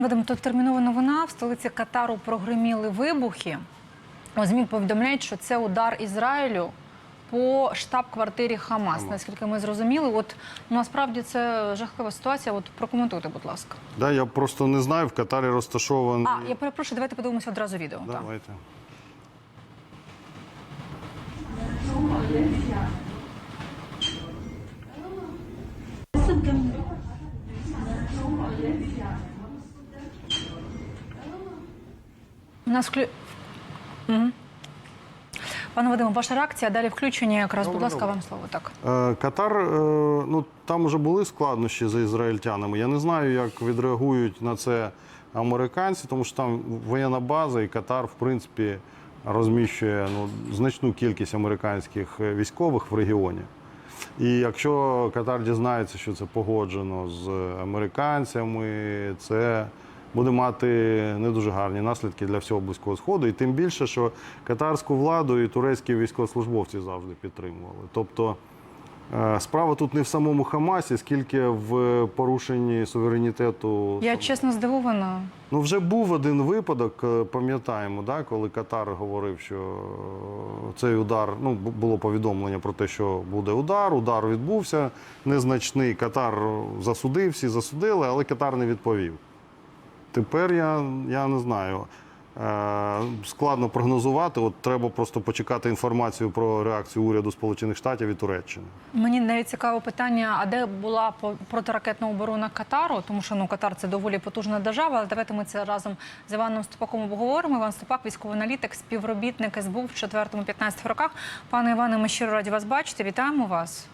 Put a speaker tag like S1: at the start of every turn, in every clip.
S1: Вадим, тут термінова новина. В столиці Катару прогриміли вибухи. У ЗМІ повідомляють, що це удар Ізраїлю по штаб-квартирі Хамас. Наскільки ми зрозуміли, от ну, насправді це жахлива ситуація. От прокоментуйте, будь ласка.
S2: Да, я просто не знаю, в Катарі розташований.
S1: А я перепрошую, давайте подивимося одразу відео.
S2: Давайте. Так.
S1: У нас вклю... Мгм. Пане Вадиме, ваша реакція далі включення якраз. Будь ласка,
S2: добре.
S1: вам слово так.
S2: Е, Катар, е, ну там вже були складнощі за ізраїльтянами. Я не знаю, як відреагують на це американці, тому що там воєнна база, і Катар, в принципі, розміщує ну, значну кількість американських е, військових в регіоні. І якщо Катар дізнається, що це погоджено з американцями, це буде мати не дуже гарні наслідки для всього близького сходу. І тим більше, що катарську владу і турецькі військовослужбовці завжди підтримували. Тобто е, справа тут не в самому Хамасі, скільки в порушенні суверенітету.
S1: Я чесно здивована.
S2: Ну, вже був один випадок, е, пам'ятаємо, да, коли Катар говорив, що е, цей удар, ну, було повідомлення про те, що буде удар, удар відбувся незначний. Катар засудив, всі засудили, але Катар не відповів. Тепер я, я не знаю. Е, складно прогнозувати. От треба просто почекати інформацію про реакцію уряду Сполучених Штатів і Туреччини.
S1: Мені навіть цікаве питання: а де була протиракетна оборона Катару? Тому що ну Катар це доволі потужна держава. Але давайте ми це разом з Іваном Ступаком обговоримо. Іван Ступак, військовий аналітик, співробітник СБУ в 4-15 роках. Пане Іване, ми щиро раді вас бачити. Вітаємо вас.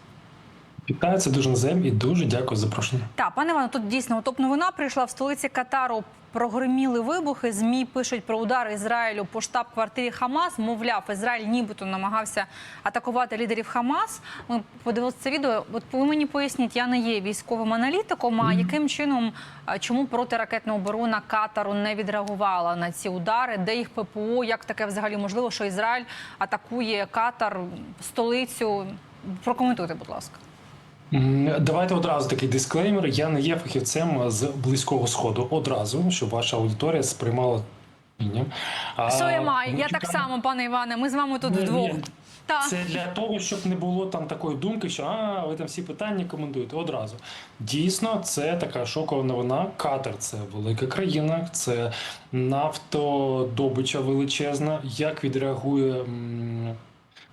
S3: Вітаю, це дуже назем і дуже дякую за запрошення.
S1: Так, пане Іване, тут дійсно топ новина прийшла в столиці Катару. Прогреміли вибухи. Змі пишуть про удар Ізраїлю по штаб-квартирі Хамас. Мовляв, Ізраїль нібито намагався атакувати лідерів Хамас. Ми подивилися це відео. От ви мені поясніть, я не є військовим аналітиком. А яким чином чому протиракетна оборона Катару не відреагувала на ці удари? Де їх ППО? Як таке взагалі можливо, що Ізраїль атакує Катар, столицю? Прокоментуйте, будь ласка.
S3: Давайте одразу такий дисклеймер. Я не є фахівцем з близького сходу. Одразу, щоб ваша аудиторія сприймала. А,
S1: Що я так само, пане Іване. Ми з вами тут вдвох.
S3: Це для того, щоб не було там такої думки, що а ви там всі питання коментуєте одразу. Дійсно, це така шокова новина. Катар це велика країна, це нафтодобича величезна. Як відреагує м,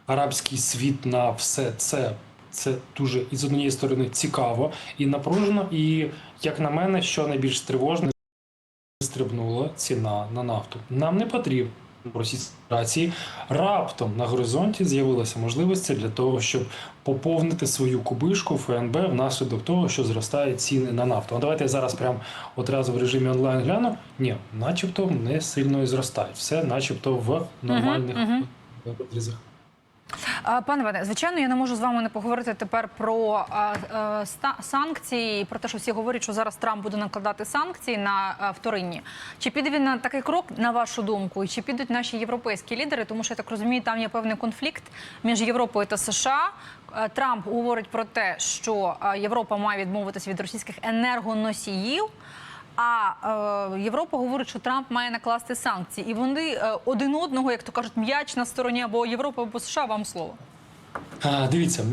S3: арабський світ на все це? Це дуже і з однієї сторони цікаво і напружено. І як на мене, що найбільш тривожне, стрибнула ціна на нафту. Нам не потрібно в Російській Федерації раптом на горизонті з'явилася можливість для того, щоб поповнити свою кубишку ФНБ внаслідок того, що зростають ціни на нафту. А давайте я зараз прям одразу в режимі онлайн гляну. Ні, начебто не сильно і зростають. Все, начебто, в нормальних розрізах.
S1: А, Пане Іване, звичайно, я не можу з вами не поговорити тепер про санкції про те, що всі говорять, що зараз Трамп буде накладати санкції на вторинні. Чи піде він на такий крок, на вашу думку, і чи підуть наші європейські лідери? Тому що я так розумію, там є певний конфлікт між Європою та США. Трамп говорить про те, що Європа має відмовитися від російських енергоносіїв. А е, Європа говорить, що Трамп має накласти санкції, і вони е, один одного, як то кажуть, м'яч на стороні або Європи, або США. Вам слово.
S3: Дивіться,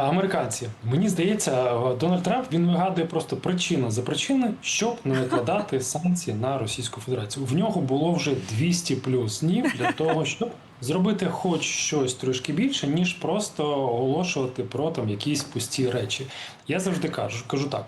S3: американці. Мені здається, Дональд Трамп він вигадує просто причину за причини, щоб не накладати санкції на Російську Федерацію. В нього було вже 200 плюс днів для того, щоб зробити хоч щось трошки більше, ніж просто оголошувати про там якісь пусті речі. Я завжди кажу, кажу так.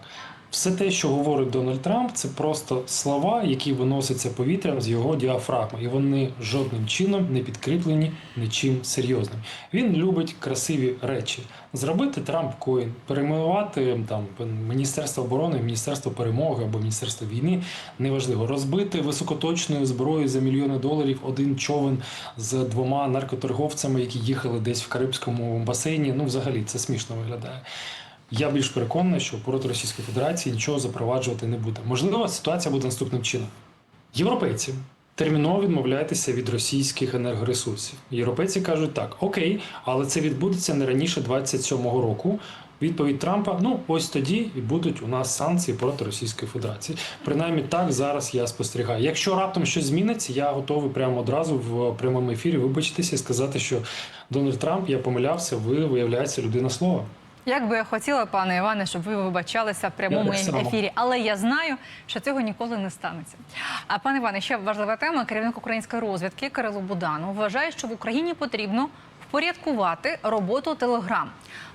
S3: Все те, що говорить Дональд Трамп, це просто слова, які виносяться повітрям з його діафрагми, і вони жодним чином не підкріплені нічим серйозним. Він любить красиві речі. Зробити Трамп Коін, перейменувати там Міністерство оборони, Міністерство перемоги або Міністерство війни, неважливо. Розбити високоточною зброєю за мільйони доларів один човен з двома наркоторговцями, які їхали десь в Карибському басейні. Ну, взагалі, це смішно виглядає. Я більш переконаний, що проти Російської Федерації нічого запроваджувати не буде. Можливо, ситуація буде наступним чином. Європейці терміново відмовляйтеся від російських енергоресурсів. Європейці кажуть так: окей, але це відбудеться не раніше 27-го року. Відповідь Трампа: ну ось тоді і будуть у нас санкції проти Російської Федерації. Принаймні так зараз я спостерігаю. Якщо раптом щось зміниться, я готовий прямо одразу в прямому ефірі вибачитися і сказати, що Дональд Трамп я помилявся. Ви виявляється людина слова.
S1: Як би я хотіла, пане Іване, щоб ви вибачалися в прямому ефірі, але я знаю, що цього ніколи не станеться. А пане Іване, ще важлива тема. Керівник української розвідки Кирило Буданов вважає, що в Україні потрібно впорядкувати роботу Телеграм.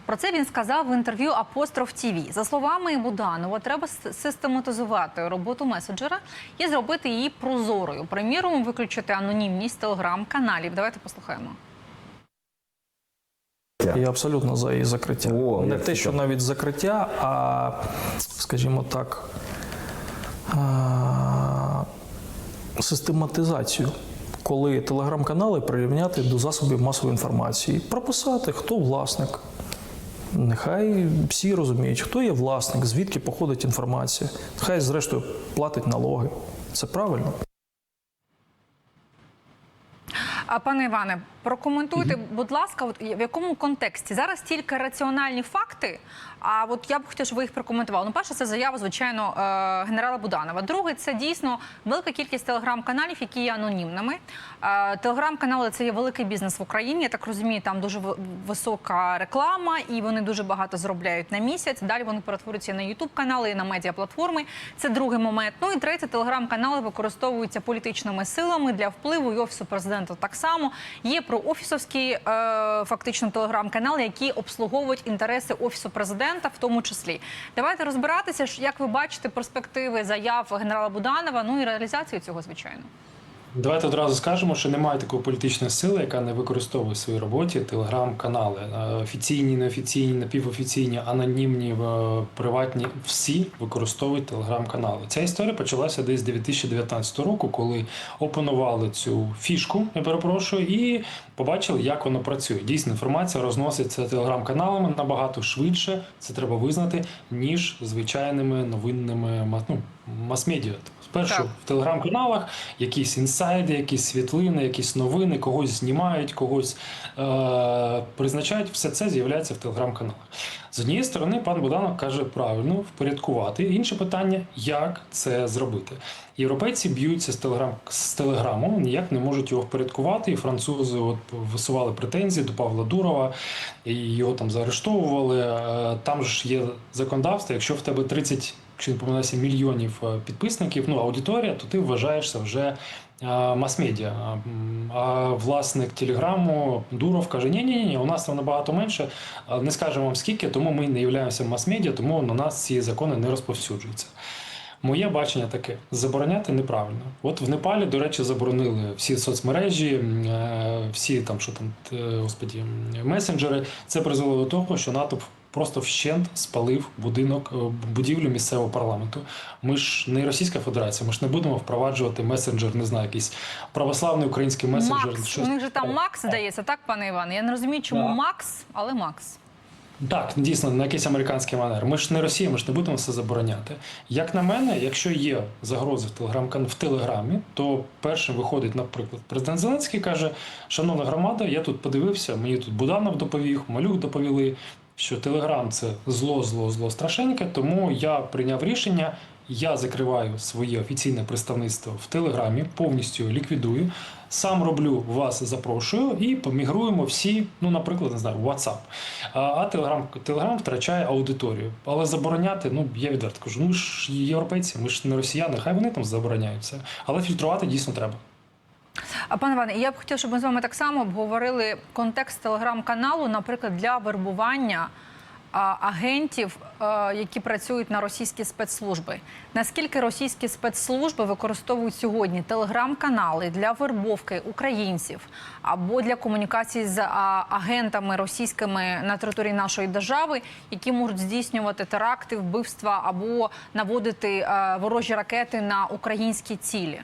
S1: Про це він сказав в інтерв'ю Апостроф ТІВІ. За словами Буданова, треба систематизувати роботу меседжера і зробити її прозорою. Приміром, виключити анонімність телеграм-каналів. Давайте послухаємо.
S4: Я абсолютно за її закриття.
S5: О,
S4: Не те, що навіть закриття, а, скажімо так, а, систематизацію. Коли телеграм-канали прирівняти до засобів масової інформації, прописати, хто власник. Нехай всі розуміють, хто є власник, звідки походить інформація. Хай, зрештою, платить налоги. Це правильно.
S1: А пане Іване, прокоментуйте, будь ласка, от в якому контексті зараз тільки раціональні факти. А от я б хотіла, щоб ви їх прокоментували. Ну, перше, це заява, звичайно, е, генерала Буданова. Друге, це дійсно велика кількість телеграм-каналів, які є анонімними. Е, Телеграм-канали це є великий бізнес в Україні. Я так розумію, там дуже висока реклама, і вони дуже багато заробляють на місяць. Далі вони перетворюються на Ютуб канали і на медіаплатформи. Це другий момент. Ну і третє, телеграм-канали використовуються політичними силами для впливу і офісу президента. Так само є проофісовські е, фактично телеграм-канали, які обслуговують інтереси офісу президента, в тому числі. Давайте розбиратися, як ви бачите перспективи заяв генерала Буданова, ну і реалізацію цього, звичайно.
S3: Давайте одразу скажемо, що немає такої політичної сили, яка не використовує в своїй роботі телеграм-канали. Е, Офіційні, неофіційні, напівофіційні, анонімні, приватні всі використовують телеграм-канали. Ця історія почалася десь 2019 року, коли опанували цю фішку, я перепрошую, і побачили, як воно працює. Дійсно, інформація розноситься телеграм-каналами набагато швидше, це треба визнати, ніж звичайними новинними ну, мас-медіа. Спершу
S1: Так.
S3: в телеграм-каналах якісь інсайди, якісь світлини, якісь новини, когось знімають, когось е- призначають. Все це з'являється в телеграм-каналах. З однієї сторони, пан Буданов каже правильно впорядкувати. Інше питання, як це зробити. Європейці б'ються з телеграм з телеграмом, ніяк не можуть його впорядкувати. І французи от висували претензії до Павла Дурова, і його там заарештовували. Е, Там ж є законодавство. Якщо в тебе 30 якщо не помиляюся, мільйонів е, підписників, ну аудиторія, то ти вважаєшся вже е, мас-медіа. А, власник телеграму Дуров каже: ні, ні, ні, у нас там набагато менше. Не скажемо вам скільки, тому ми не являємося мас-медіа, тому на нас ці закони не розповсюджуються. Моє бачення таке: забороняти неправильно. От в Непалі, до речі, заборонили всі соцмережі, е, всі там, що там, господі, месенджери. Це призвело до того, що НАТО просто вщент спалив будинок, е, будівлю місцевого парламенту. Ми ж не Російська Федерація, ми ж не будемо впроваджувати месенджер, не знаю, якийсь православний український месенджер.
S1: Макс,
S3: щось
S1: у них же там. Макс здається, так, пане Іване? Я не розумію, чому
S3: Да.
S1: Макс, але Макс.
S3: Так, дійсно, на якийсь американський манер. Ми ж не Росія, ми ж не будемо все забороняти. Як на мене, якщо є загрози в телеграм в телеграмі, то першим виходить, наприклад, президент Зеленський каже: Шановна громада, я тут подивився, мені тут Буданов доповів, Малюк доповіли, що Телеграм це зло, зло, зло страшеньке. Тому я прийняв рішення. Я закриваю своє офіційне представництво в Телеграмі, повністю ліквідую. Сам роблю вас запрошую і помігруємо всі, ну, наприклад, не знаю, WhatsApp. А, Telegram, Telegram втрачає аудиторію. Але забороняти, ну я відверто кажу, ну ж європейці, ми ж не росіяни, хай вони там забороняють це. Але фільтрувати дійсно треба.
S1: А пане Іване, я б хотіла, щоб ми з вами так само обговорили контекст телеграм-каналу, наприклад, для вербування агентів, е, які працюють на російські спецслужби. Наскільки російські спецслужби використовують сьогодні телеграм-канали для вербовки українців або для комунікації з агентами російськими на території нашої держави, які можуть здійснювати теракти, вбивства або наводити е, ворожі ракети на українські цілі?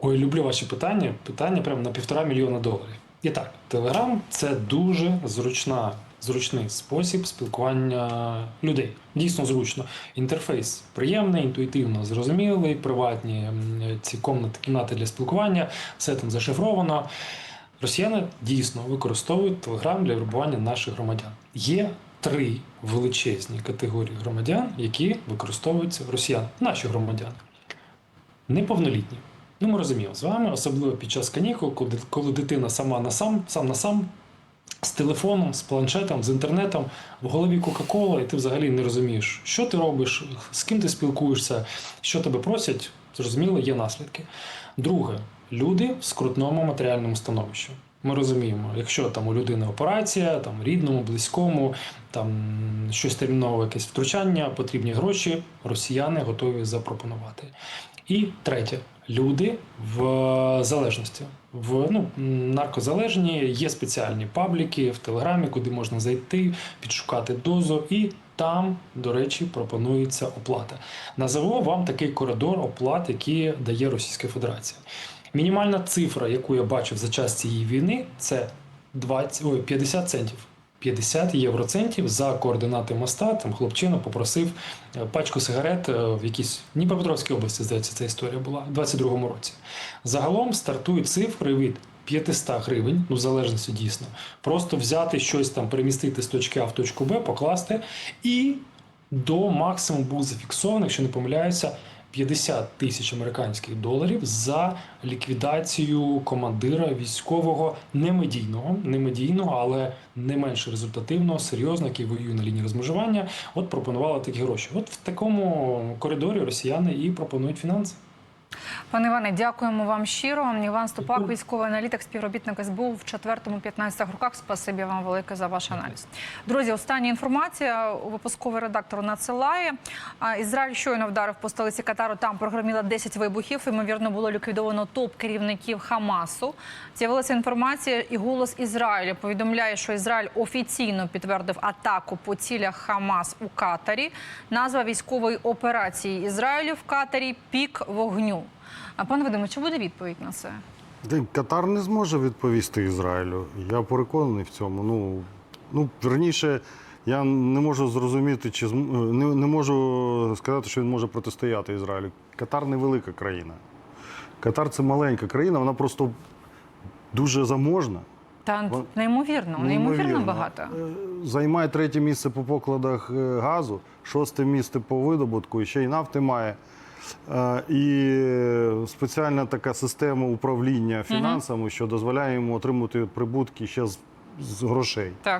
S3: Ой, люблю ваші питання. Питання прямо на півтора мільйона доларів. І так, Телеграм це дуже зручна, зручний спосіб спілкування людей. Дійсно зручно. Інтерфейс приємний, інтуїтивно зрозумілий, приватні ці комнати, кімнати для спілкування, все там зашифровано. Росіяни дійсно використовують Телеграм для вербування наших громадян. Є три величезні категорії громадян, які використовуються росіян, наші громадяни. Неповнолітні. Ну, ми розуміємо з вами, особливо під час канікул, коли, коли дитина сама на сам, сам на сам з телефоном, з планшетом, з інтернетом, в голові Кока-Кола, і ти взагалі не розумієш, що ти робиш, з ким ти спілкуєшся, що тебе просять, зрозуміло, є наслідки. Друге, люди в скрутному матеріальному становищі. Ми розуміємо, якщо там у людини операція, там рідному, близькому, там щось термінове, якесь втручання, потрібні гроші, росіяни готові запропонувати. І третє, люди в залежності. В ну, наркозалежні є спеціальні пабліки в Телеграмі, куди можна зайти, підшукати дозу, і там, до речі, пропонується оплата. Назову вам такий коридор оплат, який дає Російська Федерація. Мінімальна цифра, яку я бачив за час цієї війни, це 20, ой, 50 центів. 50 євроцентів за координати моста. Там хлопчина попросив е, пачку сигарет е, в якійсь Дніпропетровській області, здається, ця історія була у 22-му році. Загалом стартують цифри від 500 гривень, ну в залежності дійсно, просто взяти щось там, перемістити з точки А в точку Б, покласти, і до максимуму був зафіксований, якщо не помиляюся, 50 тисяч американських доларів за ліквідацію командира військового немедійного, немедійного, але не менш результативного, серйозного, який воює на лінії розмежування. От пропонували такі гроші. От в такому коридорі росіяни і пропонують фінанси.
S1: Пане Іване, дякуємо вам щиро. Іван Ступак, військовий аналітик, співробітник СБУ в 4-15 роках. Спасибі вам велике за ваш аналіз. Друзі, остання інформація. Випусковий редактор надсилає. Ізраїль щойно вдарив по столиці Катару. Там прогреміло 10 вибухів. Ймовірно, було ліквідовано топ керівників Хамасу. З'явилася інформація, і голос Ізраїлю повідомляє, що Ізраїль офіційно підтвердив атаку по цілях Хамас у Катарі. Назва військової операції Ізраїлю в Катарі пік вогню. А пане Вадиме, чи буде відповідь на це?
S2: Катар не зможе відповісти Ізраїлю. Я переконаний в цьому. Ну, ну верніше, я не можу зрозуміти, чи не, не можу сказати, що він може протистояти Ізраїлю. Катар не велика країна. Катар це маленька країна, вона просто дуже заможна.
S1: Та
S2: Вон-
S1: неймовірно, неймовірно
S2: Неймовірно.
S1: багато.
S2: Е, Займає третє місце по покладах е, газу, шосте місце по видобутку, і ще й нафти має. І спеціальна така система управління фінансами, що дозволяє йому отримати прибутки ще з, з грошей.
S1: Так.